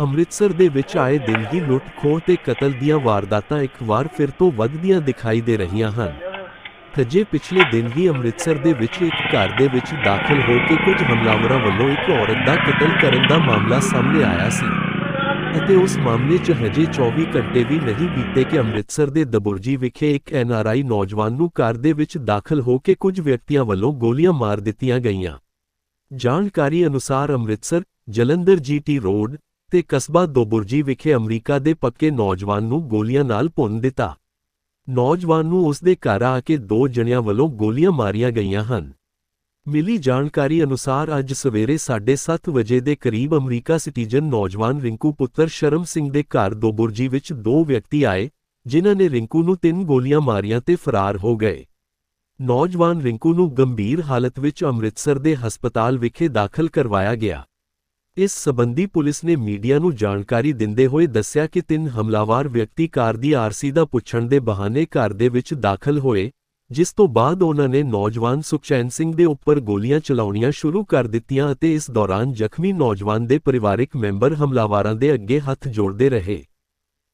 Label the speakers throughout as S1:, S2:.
S1: ਅੰਮ੍ਰਿਤਸਰ ਦੇ ਵਿੱਚ ਆਏ ਦਿਨ ਹੀ ਲੁੱਟ ਖੋਹ ਤੇ ਕਤਲ ਦੀਆਂ ਵਾਰਦਾਤਾਂ ਇੱਕ ਵਾਰ ਫਿਰ ਤੋਂ ਵੱਧਦੀਆਂ ਦਿਖਾਈ ਦੇ ਰਹੀਆਂ ਹਨ। ਤਜੇ ਪਿਛਲੇ ਦਿਨ ਹੀ ਅੰਮ੍ਰਿਤਸਰ ਦੇ ਵਿੱਚ ਇੱਕ ਘਰ ਦੇ ਵਿੱਚ ਦਾਖਲ ਹੋ ਕੇ ਕੁਝ ਹਮਲਾਵਰਾਂ ਵੱਲੋਂ ਇੱਕ ਔਰਤ ਦਾ ਕਤਲ ਕਰਨ ਦਾ ਮਾਮਲਾ ਸਾਹਮਣੇ ਆਇਆ ਸੀ। ਅਤੇ ਉਸ ਮਾਮਲੇ 'ਚ ਹਜੇ 24 ਘੰਟੇ ਵੀ ਨਹੀਂ ਬੀਤੇ ਕਿ ਅੰਮ੍ਰਿਤਸਰ ਦੇ ਦਬੁਰਜੀ ਵਿਖੇ ਇੱਕ ਐਨਆਰਆਈ ਨੌਜਵਾਨ ਨੂੰ ਘਰ ਦੇ ਵਿੱਚ ਦਾਖਲ ਹੋ ਕੇ ਕੁਝ ਵਿਅਕਤੀਆਂ ਵੱਲੋਂ ਗੋਲੀਆਂ ਮਾਰ ਦਿੱਤੀਆਂ ਗਈਆਂ। ਜਾਣਕਾਰੀ ਅਨੁਸਾਰ ਅੰਮ੍ਰਿਤਸਰ ਜਲੰਧਰ ਜੀਟੀ ਰੋਡ ਤੇ ਕਸਬਾ ਦੋਬੁਰਜੀ ਵਿਖੇ ਅਮਰੀਕਾ ਦੇ ਪੱਕੇ ਨੌਜਵਾਨ ਨੂੰ ਗੋਲੀਆਂ ਨਾਲ ਭੁੰਨ ਦਿੱਤਾ। ਨੌਜਵਾਨ ਨੂੰ ਉਸ ਦੇ ਘਰ ਆ ਕੇ ਦੋ ਜਣਿਆਂ ਵੱਲੋਂ ਗੋਲੀਆਂ ਮਾਰੀਆਂ ਗਈਆਂ ਹਨ। ਮਿਲੀ ਜਾਣਕਾਰੀ ਅਨੁਸਾਰ ਅੱਜ ਸਵੇਰੇ 7:30 ਵਜੇ ਦੇ ਕਰੀਬ ਅਮਰੀਕਾ ਸਿਟੀਜ਼ਨ ਨੌਜਵਾਨ ਰਿੰਕੂ ਪੁੱਤਰ ਸ਼ਰਮ ਸਿੰਘ ਦੇ ਘਰ ਦੋਬੁਰਜੀ ਵਿੱਚ ਦੋ ਵਿਅਕਤੀ ਆਏ, ਜਿਨ੍ਹਾਂ ਨੇ ਰਿੰਕੂ ਨੂੰ ਤਿੰਨ ਗੋਲੀਆਂ ਮਾਰੀਆਂ ਤੇ ਫਰਾਰ ਹੋ ਗਏ। ਨੌਜਵਾਨ ਰਿੰਕੂ ਨੂੰ ਗੰਭੀਰ ਹਾਲਤ ਵਿੱਚ ਅੰਮ੍ਰਿਤਸਰ ਦੇ ਹਸਪਤਾਲ ਵਿਖੇ ਦਾਖਲ ਕਰਵਾਇਆ ਗਿਆ। ਇਸ ਸਬੰਧੀ ਪੁਲਿਸ ਨੇ ਮੀਡੀਆ ਨੂੰ ਜਾਣਕਾਰੀ ਦਿੰਦੇ ਹੋਏ ਦੱਸਿਆ ਕਿ ਤਿੰਨ ਹਮਲਾਵਰ ਵਿਅਕਤੀ ਕਾਰ ਦੀ ਆਰਸੀ ਦਾ ਪੁੱਛਣ ਦੇ ਬਹਾਨੇ ਘਰ ਦੇ ਵਿੱਚ ਦਾਖਲ ਹੋਏ, ਜਿਸ ਤੋਂ ਬਾਅਦ ਉਹਨਾਂ ਨੇ ਨੌਜਵਾਨ ਸੁਖਚੈਨ ਸਿੰਘ ਦੇ ਉੱਪਰ ਗੋਲੀਆਂ ਚਲਾਉਣੀਆਂ ਸ਼ੁਰੂ ਕਰ ਦਿੱਤੀਆਂ ਅਤੇ ਇਸ ਦੌਰਾਨ ਜ਼ਖਮੀ ਨੌਜਵਾਨ ਦੇ ਪਰਿਵਾਰਕ ਮੈਂਬਰ ਹਮਲਾਵਰਾਂ ਦੇ ਅੱਗੇ ਹੱਥ ਜੋੜਦੇ ਰਹੇ।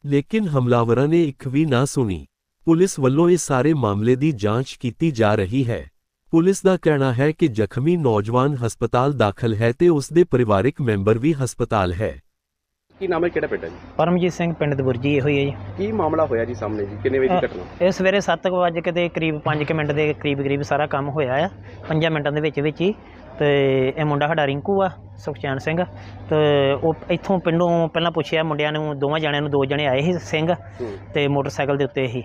S1: ਲੇਕਿਨ ਹਮਲਾਵਰਾਂ ਨੇ ਇੱਕ ਵੀ ਨਾ ਸੁਣੀ। ਪੁਲਿਸ ਵੱਲੋਂ ਇਹ ਸਾਰੇ ਮਾਮਲੇ ਦੀ ਜਾਂਚ ਕੀਤੀ ਜਾ ਰਹੀ ਹੈ। ਪੁਲਿਸ ਦਾ ਕਹਿਣਾ ਹੈ ਕਿ ਜ਼ਖਮੀ ਨੌਜਵਾਨ ਹਸਪਤਾਲ ਦਾਖਲ ਹੈ ਤੇ ਉਸ ਦੇ ਪਰਿਵਾਰਕ ਮੈਂਬਰ ਵੀ ਹਸਪਤਾਲ ਹੈ।
S2: ਕੀ ਨਾਮ ਹੈ ਕਿਹੜਾ ਪਿੰਡ ਹੈ ਜੀ?
S3: ਪਰਮਜੀਤ ਸਿੰਘ ਪਿੰਡ ਦਬੁਰਜੀ ਇਹੋ ਹੀ ਹੈ ਜੀ।
S2: ਕੀ ਮਾਮਲਾ ਹੋਇਆ ਜੀ ਸਾਹਮਣੇ ਜੀ? ਕਿੰਨੇ ਵਜੇ ਦੀ ਘਟਨਾ?
S3: ਇਹ ਸਵੇਰੇ 7 ਵਜੇ ਕਿਤੇ ਕਰੀਬ 5 ਮਿੰਟ ਦੇ ਕਰੀਬ ਕਰੀਬ ਸਾਰਾ ਕੰਮ ਹੋਇਆ ਆ। 5 ਮਿੰਟਾਂ ਦੇ ਵਿੱਚ ਵਿੱਚ ਹੀ। ਤੇ ਇਹ ਮੁੰਡਾ ਸਾਡਾ ਰਿੰਕੂ ਆ ਸੁਖਚੈਨ ਸਿੰਘ। ਤੇ ਉਹ ਇੱਥੋਂ ਪਿੰਡੋਂ ਪਹਿਲਾਂ ਪੁੱਛਿਆ ਮੁੰਡਿਆਂ ਨੂੰ ਦੋਵਾਂ ਜਣਿਆਂ ਨੂੰ ਦੋ ਜਣੇ ਆਏ ਸੀ ਸਿੰਘ ਤੇ ਮੋਟਰਸਾਈਕਲ ਦੇ ਉੱਤੇ ਹੀ।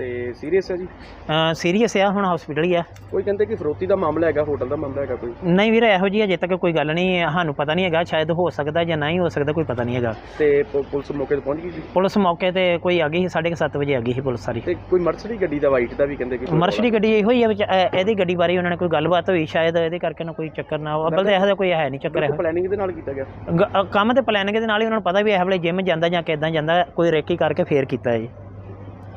S2: ਤੇ ਸੀਰੀਅਸ ਹੈ ਜੀ?
S3: ਸੀਰੀਅਸ ਆ ਹੁਣ ਹਸਪੀਟਲ ਹੀ ਆ।
S2: ਕੋਈ ਕਹਿੰਦੇ ਕਿ ਫਰੋਤੀ ਦਾ ਮਾਮਲਾ ਹੈਗਾ ਹੋਟਲ ਦਾ ਮਾਮਲਾ ਹੈਗਾ ਕੋਈ?
S3: ਨਹੀਂ ਵੀਰ ਇਹੋ ਜੀ ਅਜੇ ਤੱਕ ਕੋਈ ਗੱਲ ਨਹੀਂ ਸਾਨੂੰ ਪਤਾ ਨਹੀਂ ਹੈਗਾ ਸ਼ਾਇਦ ਹੋ ਸਕਦਾ ਜਾਂ ਨਹੀਂ ਹੋ ਸਕਦਾ ਕੋਈ ਪਤਾ ਨਹੀਂ ਹੈਗਾ।
S2: ਤੇ ਪ- ਪੁਲਿਸ ਮੌਕੇ ਤੇ ਪਹੁੰਚ ਗਈ ਜੀ?
S3: ਪੁਲਿਸ ਮੌਕੇ ਤੇ ਕੋਈ ਆ ਗਈ ਸੀ 7:30 ਵਜੇ ਆ ਗਈ ਸੀ ਪੁਲਿਸ ਸਾਰੀ।
S2: ਤੇ ਕੋਈ ਮਰਸਡੀ ਗੱਡੀ ਦਾ ਵਾਈਟ ਦਾ ਵੀ ਕਹਿੰਦੇ ਕਿ ਕੋਈ
S3: ਮਰਸ਼ਡੀ ਗੱਡੀ ਇਹੋ ਹੀ ਆ ਵਿੱਚ ਇਹਦੀ ਗੱਡੀ ਬਾਰੇ ਉਹਨਾਂ ਨੇ ਕੋਈ ਗੱਲਬਾਤ ਹੋਈ ਸ਼ਾਇਦ ਇਹਦੇ ਕਰਕੇ ਨਾ ਕੋਈ ਚੱਕਰ ਨਾ ਹੋ ਅੱਬਲ ਤਾਂ ਇਹੋ ਜਿਹਾ ਕੋਈ ਹੈ ਨਹੀਂ ਚੱਕਰ ਇਹੋ।
S2: ਪਲੈਨਿੰਗ ਦੇ ਨਾਲ ਕੀਤਾ ਗਿਆ।
S3: ਗ- ਅ, ਕੰਮ ਤੇ ਪਲਾਨਿੰਗ ਦੇ ਨਾਲ ਹੀ ਉਹਨਾਂ ਨੂੰ ਪਤਾ ਵੀ ਇਹ ਵੇਲੇ ਜਿਮ ਜਾਂਦਾ ਜਾਂ ਕਿਦਾਂ ਜਾਂਦਾ ਕੋਈ ਰੇਕੀ ਕਰਕੇ ਫੇਰ ਕੀਤਾ ਹੈ ਜੀ ਹੂੰ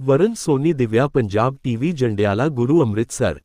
S1: ਵਰਨ ਸੋਨੀ ਦਿਵਿਆ ਪੰਜਾਬ ਟੀਵੀ ਜੰਡਿਆਲਾ ਗੁਰੂ ਅੰਮ੍ਰਿਤਸਰ।